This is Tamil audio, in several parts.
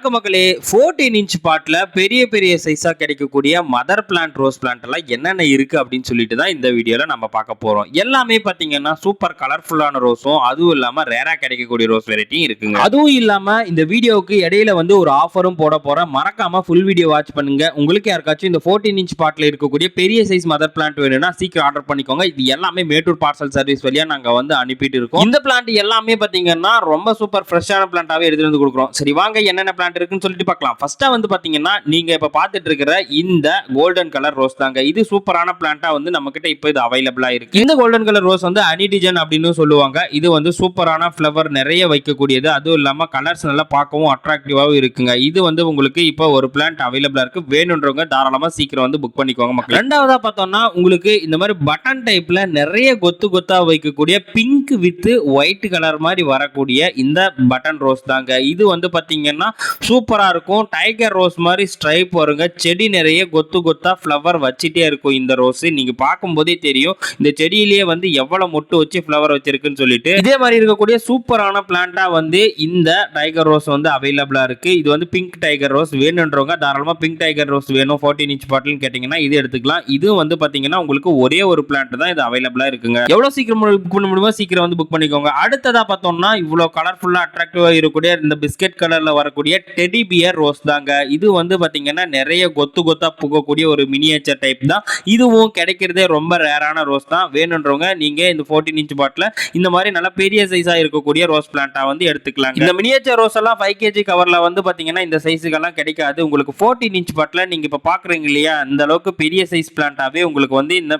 வணக்கம் மக்களே 14 இன்ச் பாட்டில் பெரிய பெரிய சைஸாக கிடைக்கக்கூடிய மதர் பிளான்ட் ரோஸ் பிளான்ட் எல்லாம் என்னென்ன இருக்குது அப்படின்னு சொல்லிட்டு தான் இந்த வீடியோவில் நம்ம பார்க்க போகிறோம் எல்லாமே பார்த்தீங்கன்னா சூப்பர் கலர்ஃபுல்லான ரோஸும் அதுவும் இல்லாமல் ரேராக கிடைக்கக்கூடிய ரோஸ் வெரைட்டியும் இருக்குங்க. அதுவும் இல்லாமல் இந்த வீடியோவுக்கு இடையில வந்து ஒரு ஆஃபரும் போட போகிறேன் மறக்காமல் ஃபுல் வீடியோ வாட்ச் பண்ணுங்க. உங்களுக்கு யாருக்காச்சும் இந்த 14 இன்ச் பாட்டில் இருக்கக்கூடிய பெரிய சைஸ் மதர் பிளான்ட் வேணும்னா சீக்கிரம் ஆர்டர் பண்ணிக்கோங்க. இது எல்லாமே மேட்டூர் பார்சல் சர்வீஸ் வழியாக நாங்கள் வந்து அனுப்பிட்டு இருக்கோம். இந்த பிளான்ட் எல்லாமே பார்த்தீங்கன்னா ரொம்ப சூப்பர் ஃப்ரெஷ்ஷான பிளான்ட்டாகவே எடுத்துகிட்டு வந்து கொடுக்குறோம். சரி வாங்க என்னென்ன பிளான்ட் இருக்குன்னு சொல்லிட்டு பார்க்கலாம். ஃபர்ஸ்டா வந்து பார்த்தீங்கன்னா நீங்க இப்போ பார்த்துட்டு இருக்கிற இந்த கோல்டன் கலர் ரோஸ் தாங்க. இது சூப்பரான பிளான்ட்டா வந்து நம்ம கிட்ட இப்போ இது அவைலபிளா இருக்கு. இந்த கோல்டன் கலர் ரோஸ் வந்து அனிடிஜன் அப்படின்னு சொல்லுவாங்க. இது வந்து சூப்பரான ஃப்ளவர் நிறைய வைக்கக்கூடியது. அதுவும் இல்லாம கலர்ஸ் நல்லா பார்க்கவும் அட்ராக்டிவாகவும் இருக்குங்க. இது வந்து உங்களுக்கு இப்போ ஒரு பிளான்ட் அவைலபிளா இருக்கு. வேணுன்றவங்க தாராளமா சீக்கிரம் வந்து புக் பண்ணிக்கோங்க மக்கள். ரெண்டாவதா பார்த்தோம்னா உங்களுக்கு இந்த மாதிரி பட்டன் டைப்ல நிறைய கொத்து கொத்தா வைக்கக்கூடிய பிங்க் வித் ஒயிட் கலர் மாதிரி வரக்கூடிய இந்த பட்டன் ரோஸ் தாங்க. இது வந்து பாத்தீங்கன்னா சூப்பராக இருக்கும். டைகர் ரோஸ் மாதிரி ஸ்ட்ரைப் வருங்க. செடி நிறைய கொத்து கொத்தாக ஃப்ளவர் வச்சுட்டே இருக்கும் இந்த ரோஸ் நீங்கள் பார்க்கும்போதே தெரியும். இந்த செடியிலேயே வந்து எவ்வளோ மொட்டு வச்சு ஃப்ளவர் வச்சிருக்குன்னு சொல்லிட்டு. இதே மாதிரி இருக்கக்கூடிய சூப்பரான பிளான்ட்டாக வந்து இந்த டைகர் ரோஸ் வந்து அவைலபிளாக இருக்குது இது வந்து பிங்க் டைகர் ரோஸ் வேணுன்றவங்க தாராளமாக பிங்க் டைகர் ரோஸ் வேணும். 14 இன்ச் பாட்டில்னு கேட்டிங்கன்னா இது எடுத்துக்கலாம். இது வந்து பார்த்தீங்கன்னா உங்களுக்கு ஒரே ஒரு பிளான்ட் தான் இது அவைலபிளாக இருக்குங்க. எவ்வளோ சீக்கிரம் புக் பண்ண முடியுமோ சீக்கிரம் வந்து புக் பண்ணிக்கோங்க. அடுத்ததாக பார்த்தோம்னா இவ்வளோ கலர்ஃபுல்லாக அட்ராக்டிவாக இருக்கக்கூடிய இந்த பிஸ்கட் கலரில் வரக்கூடிய டெடி பியர் ரோஸ் தாங்க. இது வந்து பாத்தீங்கன்னா நிறைய கொத்து கொத்தா பூக்கக்கூடிய ஒரு மினியேச்சர் டைப் தான். இதுவும் கிடைக்கிறதே ரொம்ப ரேரான ரோஸ் தான். வேணுன்றவங்க நீங்க இந்த 14 இன்ச் பாட்டில் இந்த மாதிரி நல்ல பெரிய சைஸா இருக்கக்கூடிய ரோஸ் பிளான்ட்டா வந்து எடுத்துக்கலாம் இந்த மினியேச்சர் ரோஸ் எல்லாம் ஃபைவ் கேஜி கவர்ல வந்து பாத்தீங்கன்னா இந்த சைஸுக்கெல்லாம் கிடைக்காது. உங்களுக்கு 14 இன்ச் பாட்டில் நீங்க இப்ப பாக்குறீங்க இல்லையா அந்த அளவுக்கு பெரிய சைஸ் பிளான்ட்டாவே உங்களுக்கு வந்து இந்த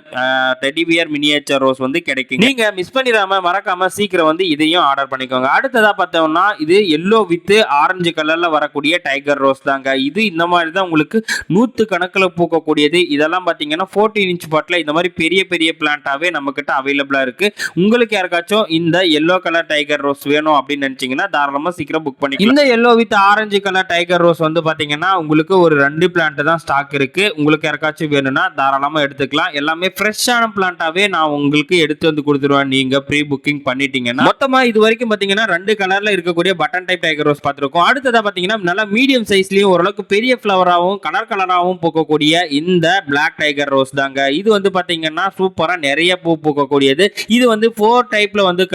டெடி பியர் மினியேச்சர் ரோஸ் வந்து கிடைக்கும் நீங்க மிஸ் பண்ணிடாம மறக்காம சீக்கிரம் வந்து இதையும் ஆர்டர் பண்ணிக்கோங்க. அடுத்ததா பார்த்தோம்னா இது எல்லோ வித் ஆரஞ்சு கலர்ல வரக்கூடிய டைகர் ரோஸ் தாங்க. இது இந்த மாதிரி தான் உங்களுக்கு நூற்று கணக்கில் பூக்கக்கூடியது. இதெல்லாம் பார்த்தீங்கன்னா ஃபோர்டீன் இன்ச் பாட்டில் இந்த மாதிரி பெரிய பெரிய பிளான்ட்டாகவே நம்மக்கிட்ட அவைலபிளாக இருக்குது இருக்கு. உங்களுக்கு யாருக்காச்சும் இந்த எல்லோ கலர் டைகர் ரோஸ் வேணும் அப்படின்னு நினச்சிங்கன்னா தாராளமாக சீக்கிரம் புக் பண்ணி இந்த yellow with orange colour tiger rose வந்து பார்த்தீங்கன்னா உங்களுக்கு ஒரு ரெண்டு பிளான்ட் தான் ஸ்டாக் இருக்குது உங்களுக்கு யாருக்காச்சும் வேணும்னா தாராளமாக எடுத்துக்கலாம். எல்லாமே ஃப்ரெஷ்ஷான பிளான்ட்டாகவே நான் உங்களுக்கு எடுத்து வந்து கொடுத்துருவேன். நீங்கள் ப்ரீ புக்கிங் பண்ணிட்டீங்கன்னா. மொத்தமாக இது வரைக்கும் பார்த்தீங்கன்னா ரெண்டு கலரில் இருக்கக்கூடிய பட்டன் டைப் டைகர் ரோஸ் பார்த்திருக்கோம். அடுத்ததா பார்த்தீங்கன்னா நல்லா மீடியம் சைஸ்லையும் ஓரளவுக்கு பெரிய ஃப்ளவராகவும் கலர் கலராகவும் பூக்கக்கூடிய இந்த பிளாக் டைகர் ரோஸ் தாங்க. இது வந்து பார்த்தீங்கன்னா சூப்பராக நிறைய பூ பூக்கக்கூடியது. இது வந்து ஃபோர் டைப்பில் வந்து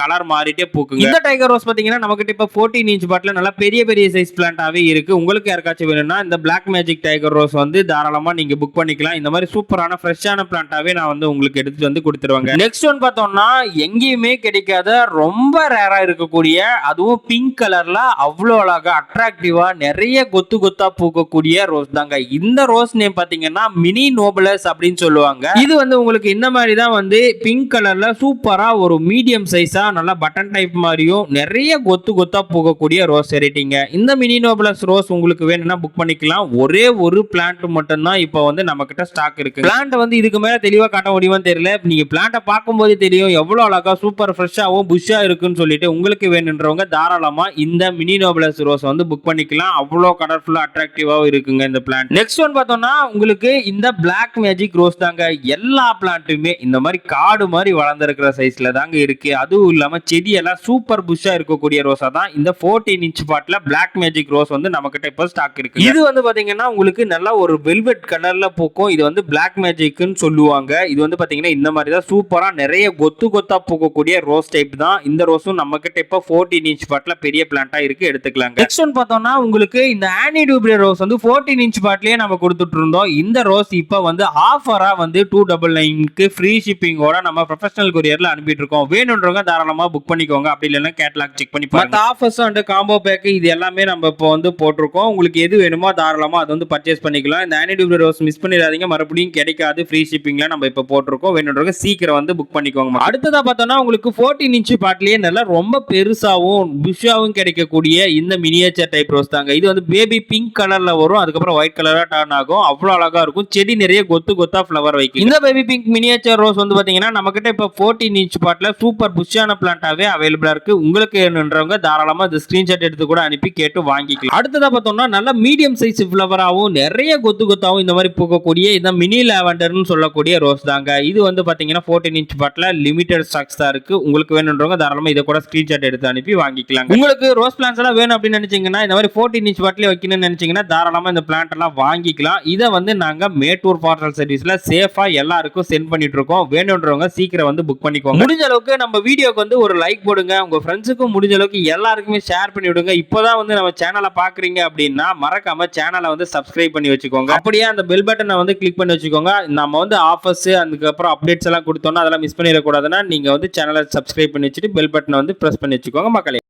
கலர் மாறிட்டே பூக்குங்க. இந்த டைகர் ரோஸ் பார்த்தீங்கன்னா நமக்கு இப்போ ஃபோர்டீன் இன்ச் பாட்டில் நல்லா பெரிய பெரிய சைஸ் பிளான்ட்டாகவே இருக்குது உங்களுக்கு யாருக்காச்சும் வேணும்னா இந்த பிளாக் மேஜிக் டைகர் ரோஸ் வந்து தாராளமாக நீங்கள் புக் பண்ணிக்கலாம். இந்த மாதிரி சூப்பரான ஃப்ரெஷ்ஷான பிளான்ட்டாகவே நான் வந்து உங்களுக்கு எடுத்துட்டு வந்து கொடுத்துருவாங்க. நெக்ஸ்ட் ஒன் பார்த்தோம்னா எங்கேயுமே கிடைக்காத ரொம்ப ரேராக இருக்கக்கூடிய அதுவும் பிங்க் கலரில் அவ்வளோ அழகாக அட்ராக்ட் அட்ராக்டிவாக நிறைய கொத்து கொத்தா பூக்கக்கூடிய ரோஸ் தாங்க. இந்த ரோஸ் நேம் பார்த்தீங்கன்னா மினி நோபலஸ் அப்படின்னு சொல்லுவாங்க. இது வந்து உங்களுக்கு இந்த மாதிரி தான் வந்து பிங்க் கலர்ல சூப்பரா ஒரு மீடியம் சைஸா நல்லா பட்டன் டைப் மாதிரியும் நிறைய கொத்து கொத்தா பூக்கக்கூடிய ரோஸ் வெரைட்டிங்க இந்த மினி நோபலஸ் ரோஸ் உங்களுக்கு வேணும்னா புக் பண்ணிக்கலாம். ஒரே ஒரு பிளான்ட் மட்டும்தான் இப்போ வந்து நம்ம கிட்ட ஸ்டாக் இருக்கு. பிளான்ட் வந்து இதுக்கு மேல தெளிவா காட்ட முடியுமான்னு தெரியல. நீங்க பிளான்ட்டை பார்க்கும்போது தெரியும் எவ்வளவு அழகா சூப்பர் ஃப்ரெஷ்ஷாகவும் புஷ்ஷா இருக்குன்னு சொல்லிட்டு உங்களுக்கு வேணுன்றவங்க தாராளமா இந்த மினி நோபலஸ் ரோஸ் வந்து புக் பண்ணிக்கலாம். அவ்வளோ கலர்ஃபுல்லாக அட்ராக்டிவாகவும் இருக்குங்க இந்த பிளான்ட் நெக்ஸ்ட் ஒன் பார்த்தோம்னா உங்களுக்கு இந்த பிளாக் மேஜிக் ரோஸ் தாங்க எல்லா பிளான்ட்டுமே இந்த மாதிரி காடு மாதிரி வளர்ந்துருக்கிற சைஸில் தாங்க இருக்குது அதுவும் இல்லாமல் செடியெல்லாம் சூப்பர் புஷ்ஷாக இருக்கக்கூடிய ரோஸாக தான் இந்த 14 inch bottle black magic rose வந்து நம்மக்கிட்ட இப்போ ஸ்டாக் இருக்கு இது வந்து பார்த்தீங்கன்னா உங்களுக்கு நல்லா ஒரு வெல்வெட் கலரில் பூக்கும். இது வந்து பிளாக் மேஜிக்னு சொல்லுவாங்க. இது வந்து பார்த்தீங்கன்னா இந்த மாதிரி தான் சூப்பராக நிறைய கொத்து கொத்தாக பூக்கக்கூடிய ரோஸ் டைப் தான். இந்த ரோஸும் நம்மக்கிட்ட இப்போ 14 இன்ச் பாட்டில் பெரிய பிளான்ட்டாக இருக்குது எடுத்துக்கலாங்க. நெக்ஸ்ட் ஒன் பார்த்தோம்னா உங்களுக்கு இந்த ஆனி டூப்ரே ரோஸ் வந்து 14 இன்ச் பாட்லயே நம்ம கொடுத்துட்டு இருந்தோம் இந்த ரோஸ் இப்போ வந்து ஆஃபரா வந்து டூ டபுள் நைனுக்கு ஃப்ரீ ஷிப்பிங்கோட நம்ம ப்ரொஃபஷனல் கொரியர்ல அனுப்பிட்டு இருக்கோம் வேணுன்றவங்க தாராளமா புக் பண்ணிக்கோங்க. அப்படி இல்லைன்னா கேட்லாக் செக் பண்ணி பாருங்க. ஆஃபர்ஸ் அண்ட் காம்போ பேக் இது எல்லாமே நம்ம இப்போ வந்து போட்டிருக்கோம். உங்களுக்கு எது வேணுமோ தாராளமா அதை வந்து பர்ச்சேஸ் பண்ணிக்கலாம். இந்த ஆனி டூப்ரே ரோஸ் மிஸ் பண்ணிடாதீங்க. மறுபடியும் கிடைக்காது. ஃப்ரீ ஷிப்பிங்ல நம்ம இப்போ போட்டிருக்கோம். வேணுன்றவங்க சீக்கிரம் வந்து புக் பண்ணிக்கோங்க அடுத்ததா பார்த்தோம்னா உங்களுக்கு 14 இன்ச் பாட்லயே நல்லா ரொம்ப பெருசாவும் புஷ்ஷாவும் கிடைக்கக்கூடிய இந்த மினியேச்சர் டைப் ரோஸ் தாங்க. இது வந்து பேபி பிங்க் கலர்ல வரும். அதுக்கப்புறம் ஒயிட் கலரா டர்ன் ஆகும். அவ்வளோ அழகா இருக்கும். செடி நிறைய கொத்து கொத்தா ஃப்ளவர் வைக்கும் இந்த பேபி பிங்க் மினியேச்சர் ரோஸ் வந்து பாத்தீங்கன்னா நம்ம கிட்ட இப்போ 14 இன்ச் பாட்ல சூப்பர் புஷ்ஷான பிளான்ட்டாவே அவைலபிளா இருக்கு. உங்களுக்கு வேணுன்றவங்க தாராளமா இந்த ஸ்கிரீன்ஷாட் எடுத்து கூட அனுப்பி கேட்டு வாங்கிக்கலாம். அடுத்ததா பார்த்தோம்னா நல்ல மீடியம் சைஸ் ஃப்ளவராகவும் நிறைய கொத்து கொத்தாவும் இந்த மாதிரி பூக்கக்கூடிய இந்த மினி லாவெண்டர்னு சொல்லக்கூடிய ரோஸ் தாங்க. இது வந்து பாத்தீங்கன்னா 14 இன்ச் பாட்ல லிமிடெட் ஸ்டாக்ஸ் தான் இருக்கு. உங்களுக்கு வேணுன்றவங்க தாராளமா இதை கூட ஸ்கிரீன்ஷாட் எடுத்து அனுப்பி வாங்கிக்கலாம் உங்களுக்கு ரோஸ் பிளான்ஸ் எல்லாம் வேணும் அப்படின்னு நினைச்சீங்கன்னா பாத்தீங்கன்னா இந்த மாதிரி ஃபோர்டீன் இன்ச் பாட்டிலே வைக்கணும்னு நினைச்சீங்கன்னா தாராளமா இந்த பிளான்ட் எல்லாம் வாங்கிக்கலாம். இதை வந்து நாங்க மேட்டூர் பார்சல் சர்வீஸ்ல சேஃபா எல்லாருக்கும் சென்ட் பண்ணிட்டு இருக்கோம். வேணுன்றவங்க சீக்கிரம் வந்து புக் பண்ணிக்கோங்க. முடிஞ்ச அளவுக்கு நம்ம வீடியோக்கு வந்து ஒரு லைக் போடுங்க. உங்க ஃப்ரெண்ட்ஸுக்கும் முடிஞ்ச அளவுக்கு எல்லாருக்குமே ஷேர் பண்ணி விடுங்க. இப்போதான் வந்து நம்ம சேனலை பாக்குறீங்க அப்படின்னா மறக்காம சேனலை வந்து சப்ஸ்கிரைப் பண்ணி வச்சுக்கோங்க. அப்படியே அந்த பெல் பட்டனை வந்து கிளிக் பண்ணி வச்சுக்கோங்க. நம்ம வந்து ஆஃபர்ஸ் அதுக்கப்புறம் அப்டேட்ஸ் எல்லாம் கொடுத்தோம்னா அதெல்லாம் மிஸ் பண்ணிடக்கூடாதுன்னா நீங்க வந்து சேனலை சப்ஸ்கிரைப் பண்ணி வச்சுட்டு பெல் பட்டனை வந்து ப்ரெஸ் பண்ணி வச்சுக்கோங்க மக்களே.